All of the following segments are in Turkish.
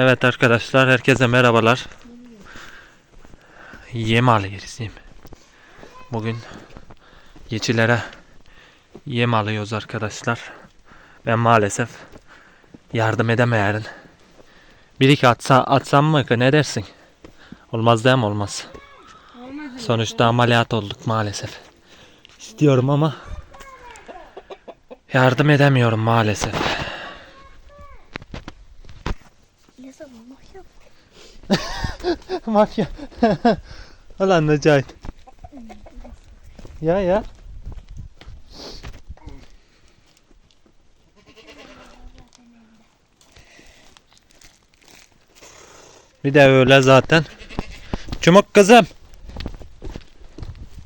Evet arkadaşlar herkese merhabalar. Yem alıyoruz yem. Bugün geçilere yem alıyoruz arkadaşlar. Ben maalesef yardım edemeyerim. Bir iki atsa, atsam mı ki ne dersin? Olmaz değil mi olmaz. Sonuçta ameliyat olduk maalesef. İstiyorum ama yardım edemiyorum maalesef. Ne zaman mafya? Mafya. Ulan Necahit. Ya ya. Bir de öyle zaten. Çumuk kızım.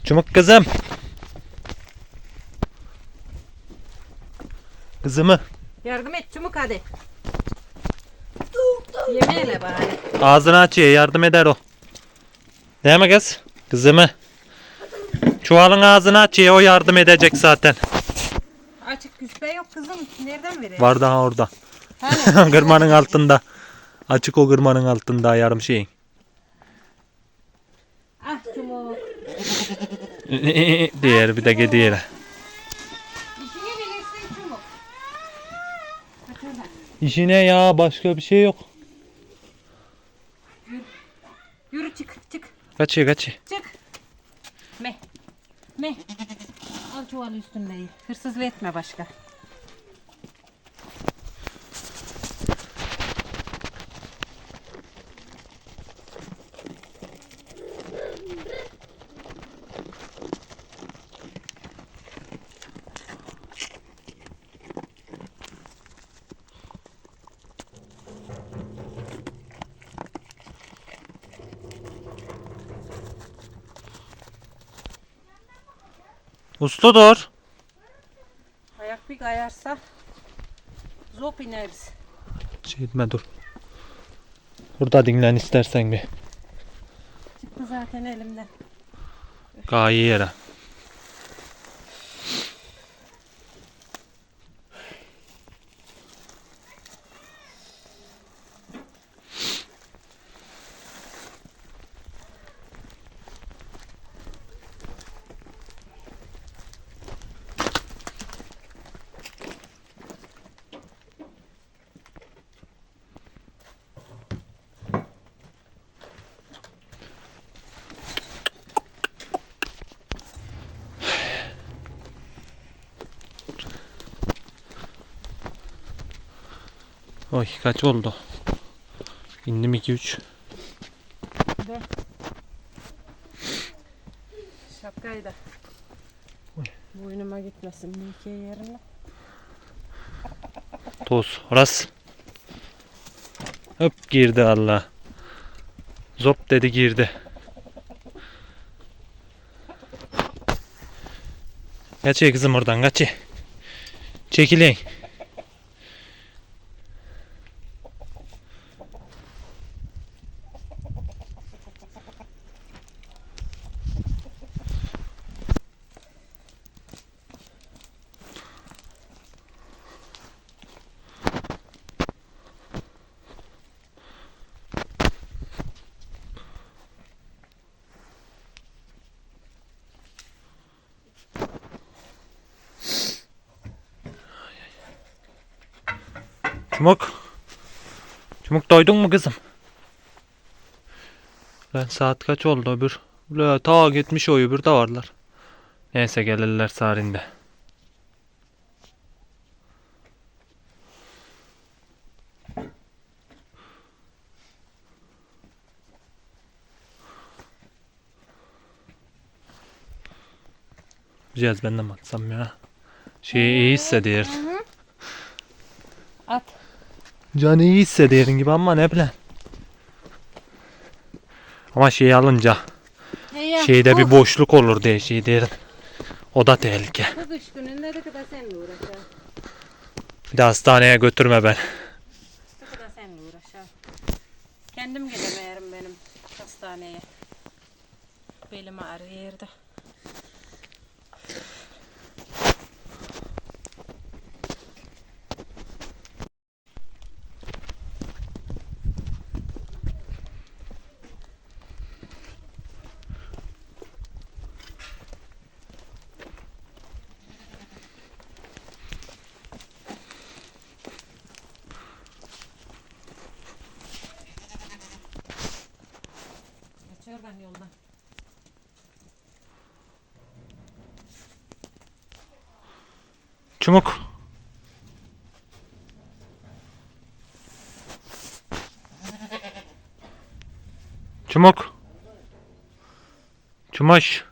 Çumuk kızım. Kızımı Yardım et çabuk hadi. Yemeğine bari. ağzını açıyor yardım eder o. Değil mi kız? Kızımı. Çuvalın ağzını açıyor o yardım edecek zaten. Açık küspe yok kızım. Nereden vereyim? Var daha orada. Hani? kırmanın altında. Açık o kırmanın altında yarım şeyin. ah çabuk. Diğer bir de hadi. İşine ya başka bir şey yok. Yürü çık çık Kaçıyor kaçıyor. çık. Me. Me. Al çuvalı üstündeyi. Hırsızlık etme başka. Usta dur. Ayak bir kayarsa zop ineriz. Şey etme dur. Burada dinlen istersen bir. Çıktı zaten elimden. Gayi yere. Oy kaç oldu? İndim 2 3. Şapkayı da. Boynuma gitmesin Mülkiye yerine. Toz. Orası. Hop girdi Allah. Zop dedi girdi. Kaçıyor kızım oradan kaçıyor. Çekilin. Çumuk. Çumuk doydun mu kızım? Lan saat kaç oldu öbür? La, ta gitmiş o öbür de varlar. Neyse gelirler sarinde. Cihaz ben de mi atsam ya? Şey iyi hissediyor. At. Canı iyi hissediyorsun gibi ama ne bileyim. Ama şey alınca şeyde bir boşluk olur diye şey derim. O da tehlike. Bu kış gününde de kadar seninle uğraşalım. Bir de hastaneye götürme ben. Ne kadar seninle uğraşalım. Kendim gidemeyerim benim hastaneye. Belim ağrıyor yerde. Oradan yoldan. Çumuk. Çumuk. Çumuş.